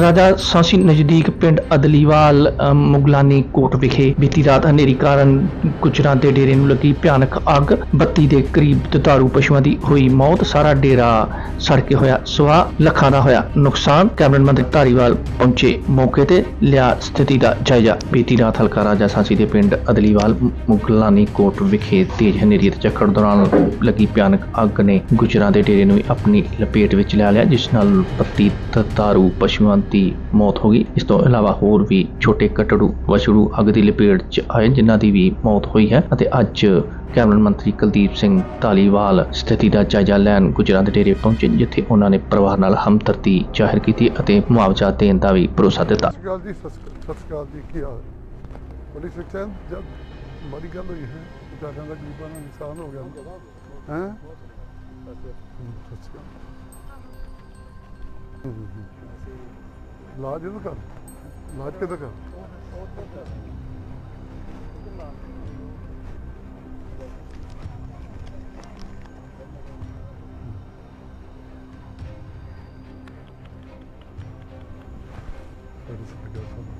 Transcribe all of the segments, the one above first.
ਰਾਜਾ ਸਾਂਸੀ ਨਜ਼ਦੀਕ ਪਿੰਡ ਅਦਲੀਵਾਲ ਮੁਗਲਾਨੀ ਕੋਟ ਵਿਖੇ ਬੀਤੀ ਰਾਤ ਹਨੇਰੀ ਕਾਰਨ ਗੁਜਰਾਂ ਦੇ ਡੇਰੇ ਨੂੰ ਲੱਗੀ ਭਿਆਨਕ ਅੱਗ। ਬੱਤੀ ਦੇ ਕਰੀਬ ਦੁਧਾਰੂ ਪਸ਼ੂਆਂ ਦੀ ਹੋਈ ਮੌਤ, ਸਾਰਾ ਡੇਰਾ ਸੜ ਕੇ ਹੋਇਆ, ਸਵਾ ਲੱਖਾਂ ਦਾ ਹੋਇਆ ਨੁਕਸਾਨ। ਕੈਬਨਿਟ ਮੰਤਰੀ ਧਾਰੀਵਾਲ ਪਹੁੰਚੇ ਮੌਕੇ ਤੇ ਲਿਆ ਸਥਿਤੀ ਦਾ ਜਾਇਜ਼ਾ। ਬੀਤੀ ਰਾਤ ਹਲਕਾ ਰਾਜਾ ਸਾਂਸੀ ਦੇ ਪਿੰਡ ਅਦਲੀਵਾਲ, ਮੁਗਲਾਨੀ ਕੋਟ ਵਿਖੇ ਤੇਜ਼ ਹਨੇਰੀ ਤੇ ਝੱਖੜ ਦੌਰਾਨ ਲੱਗੀ ਭਿਆਨਕ ਅੱਗ ਨੇ ਗੁਜਰਾਂ ਦੇ ਡੇਰੇ ਨੂੰ ਆਪਣੀ ਲਪੇਟ ਵਿੱਚ ਲੈ ਲਿਆ, ਜਿਸ ਨਾਲ ਬੱਤੀ ਦੁਧਾਰੂ ਪਸ਼ੂਆਂ ਦੀ ਮੌਤ ਹੋ ਗਈ। ਇਸ ਤੋਂ ਇਲਾਵਾ ਹੋਰ ਵੀ ਛੋਟੇ ਕਟੜੂ, ਵਛੜੂ ਅੱਗ ਦੀ ਲਪੇਟ 'ਚ ਆਏ, ਜਿਨ੍ਹਾਂ ਦੀ ਵੀ ਮੌਤ ਹੋਈ ਹੈ ਅਤੇ ਅੱਜ ਕੈਬਨਿਟ ਮੰਤਰੀ ਕੁਲਦੀਪ ਸਿੰਘ ਧਾਲੀਵਾਲ ਸਥਿਤੀ ਦਾ ਜਾਇਜ਼ਾ ਲੈਣ ਗੁਜਰਾਂ ਦੇ ਡੇਰੇ ਪਹੁੰਚੇ, ਜਿੱਥੇ ਉਹਨਾਂ ਨੇ ਪਰਿਵਾਰ ਨਾਲ ਹਮਦਰਦੀ ਜ਼ਾਹਿਰ ਕੀਤੀ ਅਤੇ ਮੁਆਵਜ਼ਾ ਦੇਣ ਦਾ ਵੀ ਭਰੋਸਾ ਦਿੱਤਾ। ਸਤਿ ਸ਼੍ਰੀ ਅਕਾਲ ਜੀ ਕੀ ਹਾਲ? ਹੈ? ਸਿੱਖਿਆ ਜਦ ਬੜੀ ਗੱਲ ਹੋਈ ਹੈ ਵਿਚਾਰਿਆਂ ਦਾ ਗਰੀਬਾਂ ਦਾ ਨੁਕਸਾਨ ਹੋ ਗਿਆ। ਹੈ? ਸਤਿ ਸ਼੍ਰੀ ਅਕਾਲ ਹੂੰ, ਹੂੰ, ਹੂੰ। ਇਲਾਜ ਇਹਦਾ ਕਰ ਇਲਾਜ ਕਿਹਦਾ ਕਰ ਬੜੀ ਸਿੱਖਿਆ ਗੱਲ ਸਾਨੂੰ।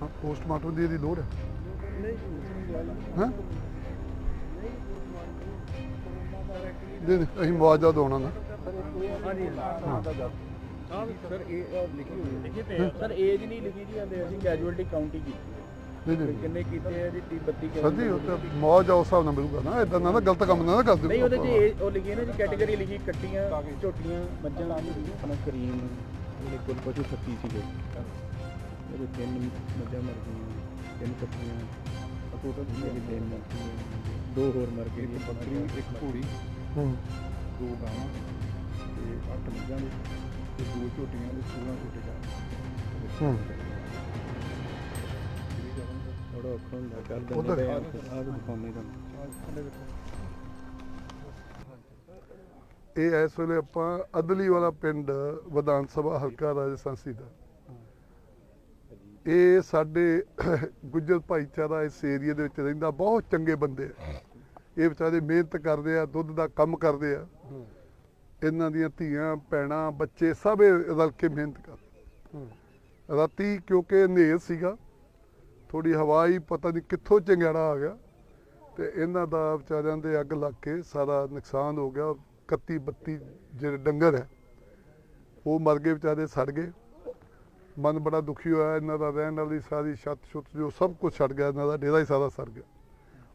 ਹਾਂ ਪੋਸਟਮਾਰਟਮ ਦੀ ਇਹਦੀ ਲੋੜ ਹੈ ਹਾਂ ਦੇ ਦੇ ਅਸੀਂ ਮੁਆਵਜ਼ਾ ਦਵਾਉਣਾ ਨਾ ਹਾਂ ਸਰ ਇਹ ਅਹ, ਲਿਖੀ ਹੋਈ ਹੈ। ਲਿਖੀ ਤੇ ਸਰ ਏਜ ਨਹੀਂ ਲਿਖੀ ਜੀ ਆਂਦੇ ਅਸੀਂ ਕੈਜੂਅਲਟੀ ਕਾਊਂਟ ਹੀ। ਕੀਤੀ ਨਹੀਂ ਤੇ ਨਹੀਂ। ਕਿੰਨੇ ਕੀਤੇ ਆ ਜੀ? 30 32 ਕਿੰਨੇ ਸੱਜੀ ਉਹ ਤਾਂ ਉਸ ਹਿਸਾਬ ਨਾਲ ਮਿਲੂਗਾ ਨਾ। ਇਦਾਂ ਨਾ ਨਾ ਗਲਤ ਕੰਮ ਨਾ ਨਾ ਕਰ ਦਿਓ। ਨਹੀਂ ਉਹਦੇ 'ਚ ਉਹ ਲਿਖੀ ਹੈ ਨਾ ਜੀ ਕੈਟਾਗਰੀ ਲਿਖੀ ਕੱਟੀਆਂ ਝੋਟੀਆਂ ਮੱਝਾਂ ਆਪਣਾ ਕਰੀਮ ਜਿਹੜੇ ਕੁੱਲ ਪਸ਼ੂ 36 ਸੀਗੇ। ਇਹਦੇ ਤਿੰਨ ਮੱਝਾਂ ਮਰ ਗਈਆਂ ਤਿੰਨ ਕੱਟੀਆਂ। ਟੋਟਲ ਮੇਰੇ ਤਿੰਨ ਮਰ ਗਈਆਂ। ਦੋ ਹੋਰ ਮਰ ਗਏ ਇੱਕ ਬੱਕਰੀ ਇੱਕ ਘੋੜੀ ਹੂੰ। ਦੋ ਗਾਵਾਂ ਤੇ ਅੱਠ ਮੱਝਾਂ ਦੇ। ਤੇ ਦੋ ਝੋਟੀਆਂ ਦੇ 16 ਛੋਟੇ ਜਾਨਵਰ ਹੂੰ। ਥੋੜਾ ਔਖਾ ਹੁੰਦਾ ਕਰ ਉਹ ਤਾਂ ਦਿੰਦੇ ਹੈ। ਪਏ ਆ ਆਹ ਦਿਖਾਉਂਦੇ ਤੁਹਾਨੂੰ ਇਹ ਇਸ ਵੇਲੇ ਆਪਾਂ ਅਦਲੀ ਵਾਲਾ ਪਿੰਡ ਵਿਧਾਨ ਸਭਾ ਹਲਕਾ ਰਾਜਸਥਾਨੀ ਦਾ। ਇਹ ਸਾਡੇ ਗੁੱਜਰ ਭਾਈਚਾਰਾ ਇਸ ਏਰੀਆ ਦੇ ਵਿੱਚ ਰਹਿੰਦਾ ਬਹੁਤ ਚੰਗੇ ਬੰਦੇ ਆ। ਇਹ ਵਿਚਾਰੇ ਮਿਹਨਤ ਕਰਦੇ ਆ ਦੁੱਧ ਦਾ ਕੰਮ ਕਰਦੇ ਆ। ਇਹਨਾਂ ਦੀਆਂ ਧੀਆਂ ਭੈਣਾਂ ਬੱਚੇ ਸਭ ਰਲ ਕੇ ਮਿਹਨਤ ਕਰਦੇ। ਰਾਤੀ ਕਿਉਂਕਿ ਹਨੇਰ ਸੀਗਾ ਥੋੜੀ ਹਵਾ ਹੀ ਪਤਾ ਨਹੀਂ ਕਿੱਥੋਂ ਚੰਗਿਆੜਾ ਆ ਗਿਆ ਤੇ ਇਹਨਾਂ ਦਾ ਵਿਚਾਰਿਆਂ ਦੇ ਅੱਗ ਲੱਗ ਕੇ ਸਾਰਾ ਨੁਕਸਾਨ ਹੋ ਗਿਆ। 31 32 ਜਿਹੜੇ ਡੰਗਰ ਹੈ ਉਹ ਮਰ ਗਏ ਵਿਚਾਰੇ ਸੜ ਗਏ। ਮਨ ਬੜਾ ਦੁਖੀ ਹੋਇਆ ਇਹਨਾਂ ਦਾ ਰਹਿਣ ਵਾਲੀ ਸਾਰੀ ਛੱਤ ਛੁੱਤ ਜੋ ਸਭ ਕੁਝ ਛੱਡ ਗਿਆ ਇਹਨਾਂ ਦਾ ਡੇਰਾ ਹੀ ਸਾਰਾ ਸੜ ਗਿਆ।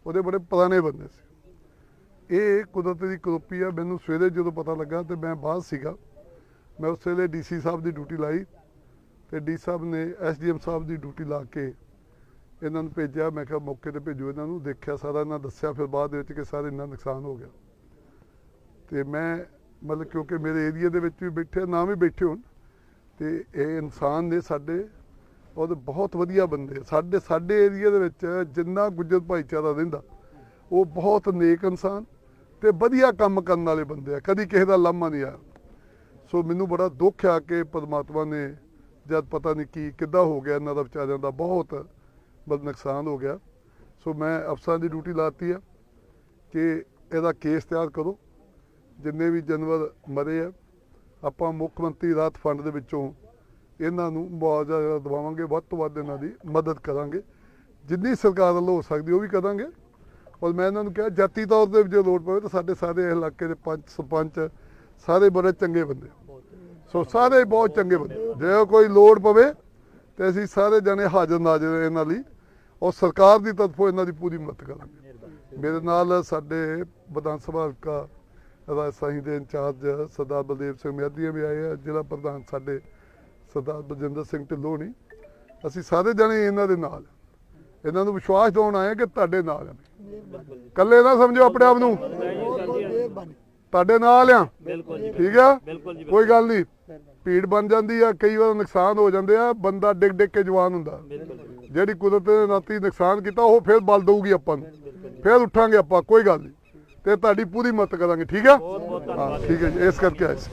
ਉਹਦੇ ਬੜੇ ਪੁਰਾਣੇ ਬੰਦੇ ਸੀ। ਇਹ ਕੁਦਰਤ ਦੀ ਕਰੋਪੀ ਆ। ਮੈਨੂੰ ਸਵੇਰੇ ਜਦੋਂ ਪਤਾ ਲੱਗਾ ਤੇ ਮੈਂ ਬਾਹਰ ਸੀਗਾ, ਮੈਂ ਉਸ ਵੇਲੇ ਡੀਸੀ ਸਾਹਿਬ ਦੀ ਡਿਊਟੀ ਲਾਈ ਤੇ ਡੀ ਸਾਹਿਬ ਨੇ ਐਸਡੀਐਮ ਸਾਹਿਬ ਦੀ ਡਿਊਟੀ ਲਾ ਕੇ ਇਹਨਾਂ ਨੂੰ ਭੇਜਿਆ। ਮੈਂ ਕਿਹਾ ਮੌਕੇ ਤੇ ਭੇਜੋ ਇਹਨਾਂ ਨੂੰ। ਦੇਖਿਆ ਸਾਰਾ ਇਹਨਾਂ ਦੱਸਿਆ, ਫਿਰ ਬਾਅਦ ਵਿੱਚ ਕਿ ਸਾਰੇ ਇੰਨਾ ਨੁਕਸਾਨ ਹੋ ਗਿਆ। ਤੇ ਮੈਂ ਮਤਲਬ ਕਿਉਂਕਿ ਮੇਰੇ ਏਰੀਆ ਦੇ ਵਿੱਚ ਵੀ ਬੈਠੇ, ਨਾ ਵੀ ਬੈਠੇ ਹੋਣ, ਤੇ ਇਹ ਇਨਸਾਨ ਨੇ ਸਾਡੇ ਔਰ ਬਹੁਤ ਵਧੀਆ ਬੰਦੇ। ਸਾਡੇ ਸਾਡੇ ਏਰੀਆ ਦੇ ਵਿੱਚ ਜਿੰਨਾ ਗੁੱਜਰ ਭਾਈਚਾਰਾ ਰਹਿੰਦਾ, ਉਹ ਬਹੁਤ ਨੇਕ ਇਨਸਾਨ। ਤੇ ਵਧੀਆ ਕੰਮ ਕਰਨ ਵਾਲੇ ਬੰਦੇ ਆ, ਕਦੀ ਕਿਸੇ ਦਾ ਲਾਮਾ ਨਹੀਂ ਆਇਆ ਸੋ ਮੈਨੂੰ ਬੜਾ ਦੁੱਖ ਆ ਕਿ ਪਰਮਾਤਮਾ ਨੇ ਜਦ ਪਤਾ ਨਹੀਂ ਕੀ, ਕਿੱਦਾਂ ਹੋ ਗਿਆ ਇਹਨਾਂ ਦਾ ਵਿਚਾਰਿਆਂ ਦਾ, ਬਹੁਤ ਬਦ ਨੁਕਸਾਨ ਹੋ ਗਿਆ। ਸੋ ਮੈਂ ਅਫਸਰਾਂ ਦੀ ਡਿਊਟੀ ਲਾਤੀ ਆ ਕਿ ਇਹਦਾ ਕੇਸ ਤਿਆਰ ਕਰੋ। ਜਿੰਨੇ ਵੀ ਜਾਨਵਰ ਮਰੇ ਆ, ਆਪਾਂ ਮੁੱਖ ਮੰਤਰੀ ਰਾਹਤ ਫੰਡ ਦੇ ਵਿੱਚੋਂ ਇਹਨਾਂ ਨੂੰ ਮੁਆਵਜ਼ਾ ਦਵਾਵਾਂਗੇ, ਵੱਧ ਤੋਂ ਵੱਧ ਇਹਨਾਂ ਦੀ ਮਦਦ ਕਰਾਂਗੇ। ਜਿੰਨੀ ਸਰਕਾਰ ਵੱਲੋਂ ਹੋ ਸਕਦੀ, ਉਹ ਵੀ ਕਰਾਂਗੇ। ਔਰ ਮੈਂ ਇਹਨਾਂ ਨੂੰ ਕਿਹਾ, ਜਾਤੀ ਤੌਰ ਤੇ ਵੀ ਜੇ ਲੋੜ ਪਵੇ ਤਾਂ ਸਾਡੇ ਸਾਰੇ ਇਲਾਕੇ ਦੇ ਪੰਚ, ਸਰਪੰਚ, ਸਾਰੇ ਬੜੇ ਚੰਗੇ ਬੰਦੇ ਸੋ ਸਾਰੇ ਬਹੁਤ ਚੰਗੇ ਬੰਦੇ ਜੇ ਕੋਈ ਲੋੜ ਪਵੇ ਤੇ ਅਸੀਂ ਸਾਰੇ ਜਣੇ ਹਾਜ਼ਰ ਨਾਜ਼ਰ ਇਹਨਾਂ ਲਈ। ਔਰ ਸਰਕਾਰ ਦੀ ਤਰਫੋਂ ਇਹਨਾਂ ਦੀ ਪੂਰੀ ਮਦਦ ਕਰਾਂਗੇ। ਮੇਰੇ ਨਾਲ ਸਾਡੇ ਵਿਧਾਨ ਸਭਾ ਹਲਕਾ ਰਾਜਸ਼ਾਹੀ ਦੇ ਇੰਚਾਰਜ ਸਰਦਾਰ ਬਲਦੇਵ ਸਿੰਘ ਮਹਿਦੀਆ ਵੀ ਆਏ ਆ, ਜ਼ਿਲ੍ਹਾ ਪ੍ਰਧਾਨ ਸਾਡੇ ਸਰਦਾਰ ਬਲਜਿੰਦਰ ਸਿੰਘ ਢਿੱਲੋਂ ਨੇ। ਅਸੀਂ ਸਾਰੇ ਜਣੇ ਇਹਨਾਂ ਦੇ ਨਾਲ ਇਹਨਾਂ ਨੂੰ ਵਿਸ਼ਵਾਸ ਦਿਵਾਉਣ ਆਏ ਕਿ ਤੁਹਾਡੇ ਨਾਲ ਆ ਇਕੱਲੇ ਨਾ ਸਮਝੋ ਆਪਣੇ ਆਪ ਨੂੰ। ਤੁਹਾਡੇ ਨਾਲ ਆ। ਠੀਕ ਆ? ਕੋਈ ਗੱਲ ਨਹੀਂ। ਭੀੜ ਬਣ ਜਾਂਦੀ ਆ, ਕਈ ਵਾਰ ਨੁਕਸਾਨ ਹੋ ਜਾਂਦੇ ਆ, ਬੰਦਾ ਡਿੱਗ ਡਿੱਗ ਕੇ ਜਵਾਨ ਹੁੰਦਾ। ਜਿਹੜੀ ਕੁਦਰਤ ਨੇ ਰਾਤੀ ਨੁਕਸਾਨ ਕੀਤਾ, ਉਹ ਫਿਰ ਬਲ ਦਊਗੀ ਆਪਾਂ ਨੂੰ। ਫੇਰ ਉੱਠਾਂਗੇ ਆਪਾਂ, ਕੋਈ ਗੱਲ ਨਹੀਂ। ਤੇ ਤੁਹਾਡੀ ਪੂਰੀ ਮਦਦ ਕਰਾਂਗੇ, ਠੀਕ ਆ? ਹਾਂ, ਠੀਕ ਹੈ ਜੀ। ਇਸ ਕਰਕੇ ਆਏ ਸੀ।